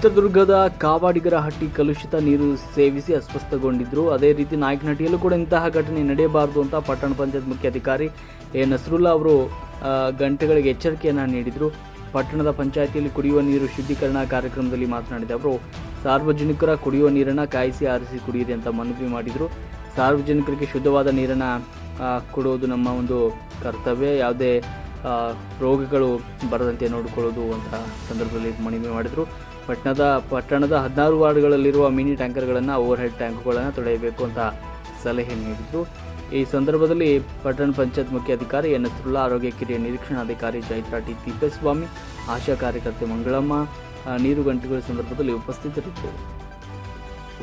ಚಿತ್ರದುರ್ಗದ ಕಾವಾಡಿಗರ ಹಟ್ಟಿ ಕಲುಷಿತ ನೀರು ಸೇವಿಸಿ ಅಸ್ವಸ್ಥಗೊಂಡಿದ್ರು. ಅದೇ ರೀತಿ ನಾಯಕನಹಟ್ಟಿಯಲ್ಲೂ ಕೂಡ ಇಂತಹ ಘಟನೆ ನಡೆಯಬಾರದು ಅಂತ ಪಟ್ಟಣ ಪಂಚಾಯತ್ ಮುಖ್ಯ ಅಧಿಕಾರಿ ಎ. ನಸ್ರುಲ್ಲಾ ಅವರು ಗಂಟೆಗಳಿಗೆ ಎಚ್ಚರಿಕೆಯನ್ನು ನೀಡಿದರು. ಪಟ್ಟಣದ ಪಂಚಾಯಿತಿಯಲ್ಲಿ ಕುಡಿಯುವ ನೀರು ಶುದ್ಧೀಕರಣ ಕಾರ್ಯಕ್ರಮದಲ್ಲಿ ಮಾತನಾಡಿದ ಅವರು, ಸಾರ್ವಜನಿಕರ ಕುಡಿಯುವ ನೀರನ್ನು ಕಾಯಿಸಿ ಆರಿಸಿ ಕುಡಿಯಿರಿ ಅಂತ ಮನವಿ ಮಾಡಿದರು. ಸಾರ್ವಜನಿಕರಿಗೆ ಶುದ್ಧವಾದ ನೀರನ್ನು ಕೊಡುವುದು ನಮ್ಮ ಒಂದು ಕರ್ತವ್ಯ. ಯಾವುದೇ ರೋಗಗಳು ಬರದಂತೆ ನೋಡಿಕೊಳ್ಳೋದು ಅಂತ ಸಂದರ್ಭದಲ್ಲಿ ಮನವಿ ಮಾಡಿದರು. ಪಟ್ಟಣದ ಪಟ್ಟಣದ ಹದಿನಾರು ವಾರ್ಡ್ಗಳಲ್ಲಿರುವ ಮಿನಿ ಟ್ಯಾಂಕರ್ಗಳನ್ನು ಓವರ್ ಹೆಡ್ ಟ್ಯಾಂಕ್ಗಳನ್ನು ತೊಳೆಯಬೇಕು ಅಂತ ಸಲಹೆ ನೀಡಿದರು. ಈ ಸಂದರ್ಭದಲ್ಲಿ ಪಟ್ಟಣ ಪಂಚಾಯತ್ ಮುಖ್ಯ ಅಧಿಕಾರಿ ಎನ್ ನಸರುಲ್ಲಾ ಆರೋಗ್ಯ ಕಿರಿಯ ನಿರೀಕ್ಷಣಾಧಿಕಾರಿ ಚೈತ್ರಾ ಟಿ. ತಿಪ್ಪೇಸ್ವಾಮಿ, ಆಶಾ ಕಾರ್ಯಕರ್ತೆ ಮಂಗಳಮ್ಮ ನೀರು ಗಂಟೆಗಳ ಸಂದರ್ಭದಲ್ಲಿ ಉಪಸ್ಥಿತರಿದ್ದರು.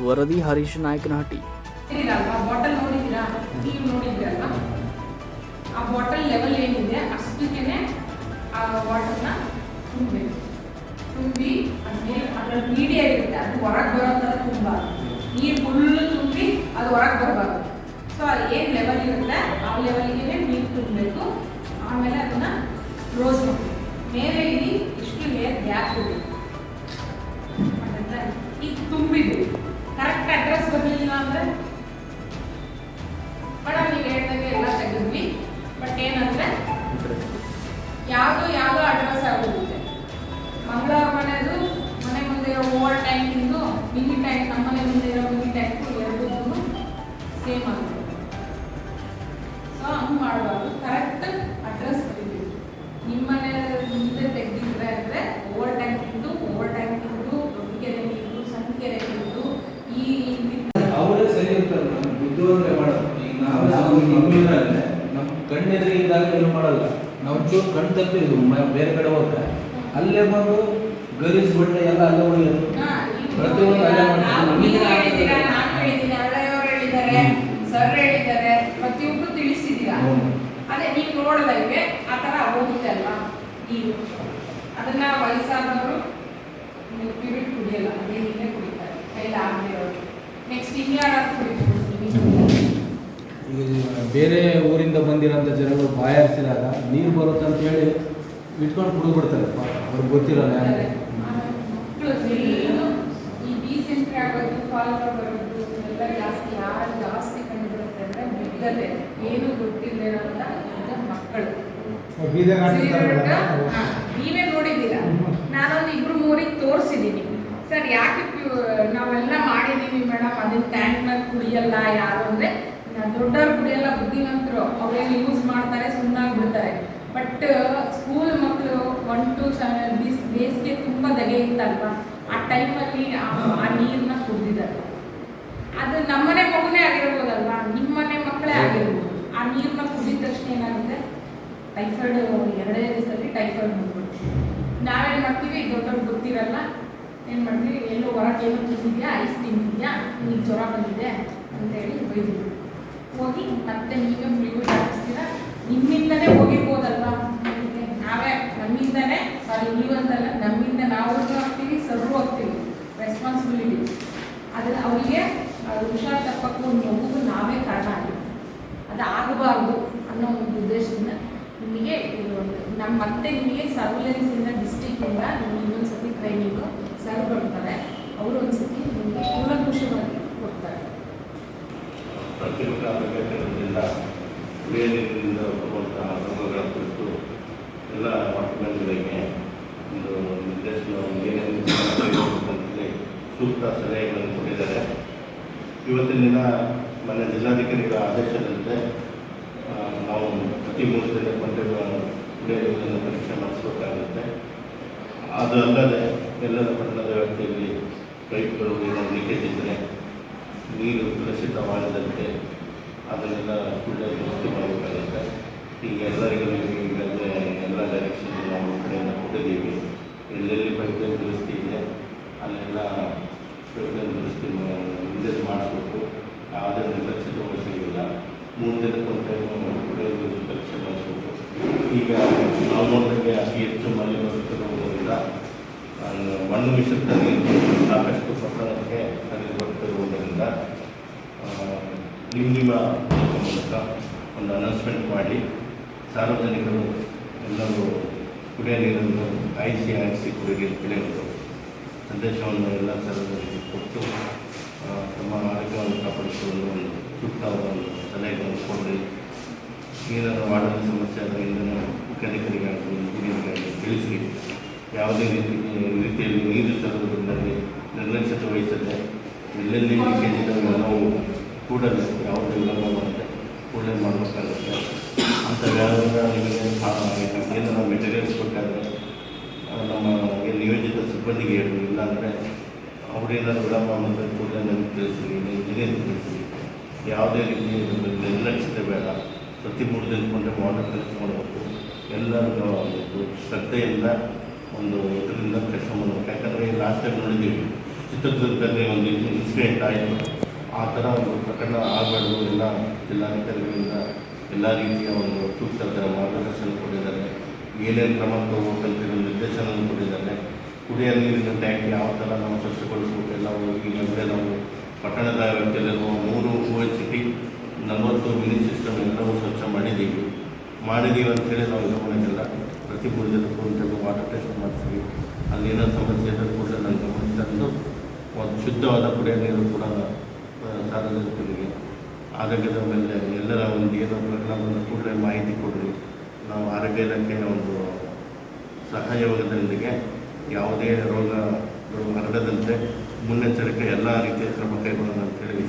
ವರದಿ ಹರೀಶ್ ನಾಯಕನಹಟ್ಟಿ. ಆ ಬಾಟಲ್ ಲೆವೆಲ್ ಏನಿದೆ ಆ ತುಂಬಬೇಕು. ತುಂಬಿ ಅದ್ರಲ್ಲಿ ಮೀಡಿಯಾ ಇರುತ್ತೆ ಅದು ಹೊರಗೆ ಬರೋ ಥರ ತುಂಬ. ನೀರು ಫುಲ್ಲು ತುಂಬಿ ಅದು ಹೊರಗೆ ಬರಬಾರ್ದು. ಸೊ ಅದು ಏನು ಲೆವೆಲ್ ಇರುತ್ತೆ. ಆ ಲೆವೆಲ್ಗೆ ನೀರು ತುಂಬಬೇಕು. ಆಮೇಲೆ ಅದನ್ನ ರೋಸ್ ಮಾಡಬೇಕು. ಮೇಲೆ ಇಲ್ಲಿ ಇಷ್ಟು ಲೇಯರ್ ಗ್ಯಾಪ್ ಕೊಡಬೇಕು ಈಗ ತುಂಬಿದ್ವಿ ಕರೆಕ್ಟ್ ಅಡ್ರೆಸ್ ಬರಲಿಲ್ಲ ಅಂದ್ರೆ? ಮೇಡಮ್, ನೀವು ಹೇಳ್ದಂಗೆ ಎಲ್ಲ ತೆಗೆದ್ವಿ ಬಟ್ ಏನಂದ್ರೆ? ಯಾವುದು ಯಾವುದೋ ಮಿನಿ ಟ್ಯಾಂಕ್ ನಮ್ಮ ಮನೆ ಮುಂದೆ ಇರೋ ಮಿನಿ ಟ್ಯಾಂಕು ಎರಡೂ ಸೇಮ್ ಆಗುತ್ತೆ. ಸೊ ಹಂಗೆ ಮಾಡಬಾರ್ದು ಕರೆಕ್ಟ್ ಅಡ್ರೆಸ್ ಬರೀಬೇಕು. ನಿಮ್ಮ ಮನೆ ಮುಂದೆ ತೆಗೆದಿದ್ರೆ ಅಂದರೆ ಓವರ್ ಟ್ಯಾಂಕ್ ಟ್ಯಾಂಕಿಂದು ಓವರ್ ಟ್ಯಾಂಕ್ ದೊಡ್ಡ ಕೆರೆ ಇತ್ತು ಸಣ್ಣ ಕೆರೆ ನೀರು ಈ ಅವರೇ ಸರಿ ಇರ್ತಾರೆ ನಮ್ಗೆ ಬುದ್ಧಿವಂತರೆ ಮಾಡೋದು. ಈಗ ನಾವು ನಮ್ಮ ಕಣ್ಣೆದುರಿಗಿದ್ದಾಗ ಏನು ಮಾಡಲ್ಲ. ನಾವು ಚೂರು ಕಣ್ ತಪ್ಪಿ ಬೇರೆ ಕಡೆ ಹೋದ್ರೆ. ಅಲ್ಲೇ ಬಂದು ಗರಿಸ್ ಬಟ್ಟೆ ಎಲ್ಲ ಅಲ್ಲೇ ನೀವು ಪ್ರತಿಯೊಂದು. ನಾವು- ನೀವು ಹೇಳಿದ್ದಾರೆ, ಸರ್ ಹೇಳಿದ್ದಾರೆ, ಪ್ರತಿಯೊಬ್ರು ತಿಳಿಸಿದ್ದೀರಾ. ಅದೇ ನೀವು ನೋಡಿದಂಗೆ ಆ ಥರ ಹೋಗುತ್ತೆ ಅಲ್ವಾ? ನೀರು ಅದನ್ನ ವಯಸ್ಸಾದವರು ಪ್ಯೂರಿಟ್ ಕುಡಿಯಲ್ಲ ಅದೇ ನೀರೇ ಕುಡಿತಾರೆ. ಕೈಲಿ ಆಗದಿರೋರು ನೆಕ್ಸ್ಟ್ ಇನ್ಯಾರು ಈಗ ಬೇರೆ ಊರಿಂದ ಬಂದಿರೋಂಥ ಜನಗಳು ಬಾಯಾರಿಸಿದಾಗ ನೀರು ಬರುತ್ತೆ ಅಂತ ಹೇಳಿ ಇಟ್ಕೊಂಡು ಕುಡಿದ್ಬಿಡ್ತಾರೆ. ಅವ್ರಿಗೆ ಗೊತ್ತಿರೋಲ್ಲ ಗೊತ್ತಿರಲ್ಲ ಯಾರು ಮಕ್ಕಳು ಎಲ್ಲೂ ಈ ಡೀಸೆಂಟ್ರಿ ಕಾಲರ ಬರೋದು ಎಲ್ಲ ಜಾಸ್ತಿ ಯಾರು ಜಾಸ್ತಿ ಕಂಡುಬರುತ್ತೆ ಅಂದ್ರೆ ಬಿದ್ದಲೆ. ಏನು ಅಂತ ಇಂಥ ಮಕ್ಕಳು. ನೀವೇ ನೋಡಿದ್ದೀರಾ. ನಾನೊಂದು ಇಬ್ರು ಮೂರಿಗೆ ತೋರಿಸಿದೀನಿ ಸರ್ ಯಾಕೆ ನಾವೆಲ್ಲ ಮಾಡಿದೀವಿ ಮೇಡಮ್ ಅದನ್ನ ಟ್ಯಾಂಕ್ನಲ್ಲಿ ಕುಡಿಯಲ್ಲ ಯಾರು ಅಂದ್ರೆ ದೊಡ್ಡವ್ರು ಕುಡಿಯಲ್ಲ ಬುದ್ಧಿವಂತರು ಅವ್ರೇನು ಯೂಸ್ ಮಾಡ್ತಾರೆ ಸುಮ್ಮನಾಗಿ ಬಿಡ್ತಾರೆ. ಬಟ್ ಸ್ಕೂಲ್ ಮಕ್ಕಳು ಒನ್ ಟು ಸೆವೆನ್ ಬೇಸಿಗೆ ತುಂಬಾ ದಗೆ ಇತ್ತಲ್ವಾ? ಆ ಟೈಮಲ್ಲಿ ಆ ನೀರನ್ನ ಕುಡಿದಿದ್ದಾರೆ ಅದು ನಮ್ಮನೆ ಮಗುನೇ ಆಗಿರ್ಬೋದಲ್ವಾ? ನಿಮ್ಮನೆ ಮಕ್ಕಳೇ ಆಗಿರ್ಬೋದು. ಆ ನೀರನ್ನ ಕುಡಿದ ತಕ್ಷಣ ಏನಾಗುತ್ತೆ? ಟೈಫಾಯ್ಡ್ ಎರಡನೇ ದಿವಸದಲ್ಲಿ ಟೈಫಾಯ್ಡ್ ಬಂದ್ಬಿಡ್ತೀವಿ ನಾವೇನು ಮಾಡ್ತೀವಿ? ದೊಡ್ಡ ಗೊತ್ತಿರಲ್ಲ. ಏನು ಮಾಡ್ತೀವಿ? ಎಲ್ಲೋ ಹೊರಗೆ ಏನೋ ತಿಂದಿದ್ಯಾ? ಐಸ್ ತಿಂದಿದ್ಯಾ? ನಿಮಗೆ ಜ್ವರ ಬಂದಿದೆ ಅಂತೇಳಿ ಬೈದು ಹೋಗಿ ಮತ್ತೆ ನೀವೇ ಫ್ಲೂಯಿಡ್ ಹಾಕಿಸ್ತೀರ ನಿಮ್ಮಿಂದನೇ ಹೋಗಿರ್ಬೋದಲ್ವಾ. ನಾವೇ ನಮ್ಮಿಂದನೇ ಸಾರಿ ನೀವಂತಲ್ಲ ನಮ್ಮಿಂದ ರೆಸ್ಪಾನ್ಸಿಬಿಲಿಟಿ ಆದರೆ ಅವರಿಗೆ ಅದು ಹುಷಾರ್ ತಪ್ಪಕ್ಕೂ ಒಂದು ಮಗುಗೂ ನಾವೇ ಕಾರಣ ಆಗಿದೆ ಅದು ಆಗಬಾರ್ದು ಅನ್ನೋ ಒಂದು ಉದ್ದೇಶದಿಂದ ನಿಮಗೆ ನಮ್ಮ ಮತ್ತೆ ನಿಮಗೆ ಸರ್ವಿಲೆನ್ಸಿಂದ ಡಿಸ್ಟಿಕ್ಕಿಂದ ನಿಮ್ಗೆ ಇನ್ನೊಂದು ಸತಿ ಟ್ರೈನಿಂಗು ಸರ್ ಕೊಡ್ತಾರೆ. ಅವರು ಒಂದು ಸತಿ ನಿಮಗೆ ಕೂಲಂಕುಷವಾಗಿ ಕೊಡ್ತಾರೆ. ನೀರಿನಿಂದ ಬರುವಂತಹ ರೋಗಗಳ ಕುರಿತು ಎಲ್ಲ ವಾರ್ಡ್ಗಳಿಗೆ ಒಂದು ನಿರ್ದೇಶನ ಏನೇನು ಸೂಕ್ತ ಸಲಹೆಗಳನ್ನು ಕೊಟ್ಟಿದ್ದಾರೆ. ಇವತ್ತಿನ ದಿನ ಮನೆ ಜಿಲ್ಲಾಧಿಕಾರಿಗಳ ಆದೇಶದಂತೆ ನಾವು ಪ್ರತಿ ಮೂರು ದಿನ ಕೊಂಡಿರುವ ಕುಡಿಯ ನೀರಿನ ಪರೀಕ್ಷೆ ಮಾಡಿಸಬೇಕಾಗುತ್ತೆ. ಅದು ಅಲ್ಲದೆ ಎಲ್ಲರ ಪಟ್ಟಣದ ವ್ಯಾಪ್ತಿಯಲ್ಲಿ ಪೈಪ್ಗಳು ಏನಾದರೂ ಲೀಕೇಜ್ ಇದ್ದರೆ ನೀರು ಕಲುಷಿತವಾಗದಂತೆ ಅದನ್ನೆಲ್ಲ ಒಳ್ಳೆ ದುರಸ್ತಿ ಮಾಡಬೇಕಾಗುತ್ತೆ. ಈಗ ಎಲ್ಲರಿಗೂ ಈಗಾಗಲೇ ಎಲ್ಲ ಡೈರೆಕ್ಷನ್ ನಾವು ಕಡೆಯಿಂದ ಕೊಟ್ಟಿದ್ದೀವಿ ಎಲ್ಲೆಲ್ಲಿ ಪೈಪ್ಲೈನ್ ದುರಸ್ತಿ ಇದೆ ಅಲ್ಲೆಲ್ಲ ಪೈಪ್ಲೈನ್ ದುರಸ್ತಿ ಹಿಂದೆ ಮಾಡಿಸ್ಬೇಕು ಯಾವುದೇ ನಿರ್ಲಕ್ಷ್ಯತೆ ವಹಿಸಿಲ್ಲ ಮೂರು ದಿನಕ್ಕೊಂದು ಟೈಮ್ ಕುಡಿಯೋ ನೀರು ಪರೀಕ್ಷೆ ಮಾಡಿಸ್ಬೇಕು ಈಗ ನಾವು ನೋಡಿದಂಗೆ ಅತಿ ಹೆಚ್ಚು ಮಾಲಿನ್ಯವಿರುವುದರಿಂದ ಬರುತ್ತಿರುವುದರಿಂದ ಮಣ್ಣು ಮಿಶ್ರಿತ ನೀರು ಸಾಕಷ್ಟು ಪ್ರಕರಣಕ್ಕೆ ಹರಿದು ಬರುತ್ತಿರುವುದರಿಂದ ನಿಮ್ಮ ನಿಮ್ಮ ಮೂಲಕ ಒಂದು ಅನೌನ್ಸ್ಮೆಂಟ್ ಮಾಡಿ, ಸಾರ್ವಜನಿಕರು ಎಲ್ಲರೂ ಕುಡಿಯೋ ನೀರನ್ನು ಆಯಿಸಿ ಆಯಿಸಿ ಕುಡಿಯಲಿ ಕುಡಿಯೋದು ಸಂದೇಶವನ್ನು ಎಲ್ಲ ಸಾರ್ವಜನಿಕರಿಗೆ ಕೊಟ್ಟು ತಮ್ಮ ಆರೋಗ್ಯವನ್ನು ಕಾಪಾಡಿಕೊಳ್ಳಲು ಒಂದು ಸೂಕ್ತವಾದ ಒಂದು ಸಲಹೆಗಳನ್ನು ಕೊಡಲಿ ಏನಾದರೂ ಮಾಡಲು ಸಮಸ್ಯೆ ಆದರೆ ಇದನ್ನು ಮುಖ್ಯಾಧಿಕಾರಿಗಾಗಲಿ ಇಂಜಿನಿಯರ್ಗಾಗಲಿ ತಿಳಿಸಿ, ಯಾವುದೇ ರೀತಿ, ರೀತಿಯಲ್ಲಿ ನೀರು ತರುವುದರಲ್ಲಿ ನಿರ್ಲಕ್ಷ್ಯತೆ ವಹಿಸದೆ ಎಲ್ಲೆಲ್ಲಿ ಲೀಕೇಜ್ ನಾವು ಕೂಡಲೇ ಯಾವುದೇ ವಿಳಂಬ ಮಾಡಿದೆ ಕೂಡಲೇ ಮಾಡಬೇಕಾಗುತ್ತೆ. ಅಂತ ವ್ಯಾಪಾರ ನಿಮಗೆ ಏನಾದರೂ ಮೆಟೀರಿಯಲ್ಸ್ ಕೊಟ್ಟಾದರೆ ನಮ್ಮ ನಿಯೋಜಿತ ಸಿಬ್ಬಂದಿಗೆ ಹೇಳಿ. ಇಲ್ಲಾಂದರೆ ಅವರೇನಾದ್ರು ವಿಳಂಬ ಮಾಡಿದ್ರೆ ಕೂಡಲೇ ನಮಗೆ ತಿಳಿಸಿ ಇಂಜಿನಿಯರ್ ತಿಳಿಸಿ. ಯಾವುದೇ ರೀತಿ ನಿರ್ಲಕ್ಷ್ಯತೆ ಬೇಡ. ಪ್ರತಿ ಮೂರು ದಿನಕ್ಕೊಂದು ವಾಟರ್ ಕಲೆಕ್ಟ್ ಮಾಡಬೇಕು. ಎಲ್ಲರಿಗೂ ಒಂದು ಶ್ರದ್ಧೆಯಿಂದ ಒಂದು ಇದರಿಂದ ಕೆಲಸ ಮಾಡಬೇಕು. ಯಾಕಂದರೆ ಲಾಸ್ಟ್ ಟೈಮ್ ನೋಡಿದ್ದೀವಿ, ಚಿತ್ರದುರ್ಗದಲ್ಲಿ ಒಂದು ಇನ್ಸಿಡೆಂಟ್ ಆಯಿತು. ಆ ಥರ ಒಂದು ಪ್ರಕರಣ ಆಗಬಾರ್ದು. ಎಲ್ಲ ಜಿಲ್ಲಾಧಿಕಾರಿಗಳಿಂದ ಎಲ್ಲ ರೀತಿಯ ಒಂದು ಸೂಕ್ತ ಮಾರ್ಗದರ್ಶನ ಕೊಟ್ಟಿದ್ದಾರೆ. ಏನೇನು ಕ್ರಮ ತಗೋಬೇಕಂತ ನಿರ್ದೇಶನ ಕೊಟ್ಟಿದ್ದಾರೆ. ಕುಡಿಯ ನೀರಿನ ಟ್ಯಾಂಕ್ ಯಾವ ಥರ ನಾವು ಸ್ವಚ್ಛಗೊಳಿಸಬೇಕು? ಎಲ್ಲ ಅಂದರೆ ನಾವು ಪಟ್ಟಣದ ವ್ಯಾಪ್ತಿಯಲ್ಲಿರುವ ಮೂರು ಓ ಎಚ್ ಟಿ ನಲವತ್ತು ಮಿನಿ ಸಿಸ್ಟಮ್ ಎಲ್ಲವೂ ಸ್ವಚ್ಛ ಮಾಡಿದ್ದೀವಿ. ಮಾಡಿದ್ದೀವಿ ಅಂತೇಳಿ ನಾವು ಮಾಡೋದಿಲ್ಲ ಪ್ರತಿ ಮೂರು ಜನಕ್ಕೂ ವಾಟರ್ ಟೆಸ್ಟ್ ಮಾಡ್ತೀವಿ ಅಲ್ಲೇನೋ ಸಮಸ್ಯೆ ಇದ್ದರೂ ಕೂಡ ನಾನು ಗಮನಿಸಿದ್ದು ಒಂದು ಶುದ್ಧವಾದ ಕುಡಿಯೋ ನೀರು ಕೂಡ ಸಾರ್ವಜನಿಕರಿಗೆ, ಆರೋಗ್ಯದ ಮೇಲೆ ಎಲ್ಲರ ಒಂದು ಏನೋ ಪರಿಣಾಮವನ್ನು ಕೂಡಲೇ ಮಾಹಿತಿ ಕೊಡಲಿ ನಾವು ಆರೋಗ್ಯ ಇಲಾಖೆಯ ಒಂದು ಸಹಯೋಗದೊಂದಿಗೆ ಯಾವುದೇ ರೋಗಗಳು ಹರಡದಂತೆ ಮುನ್ನೆಚ್ಚರಿಕೆ ಎಲ್ಲ ರೀತಿಯ ಕ್ರಮ ಕೈಗೊಳ್ಳೋಣ ಅಂತೇಳಿ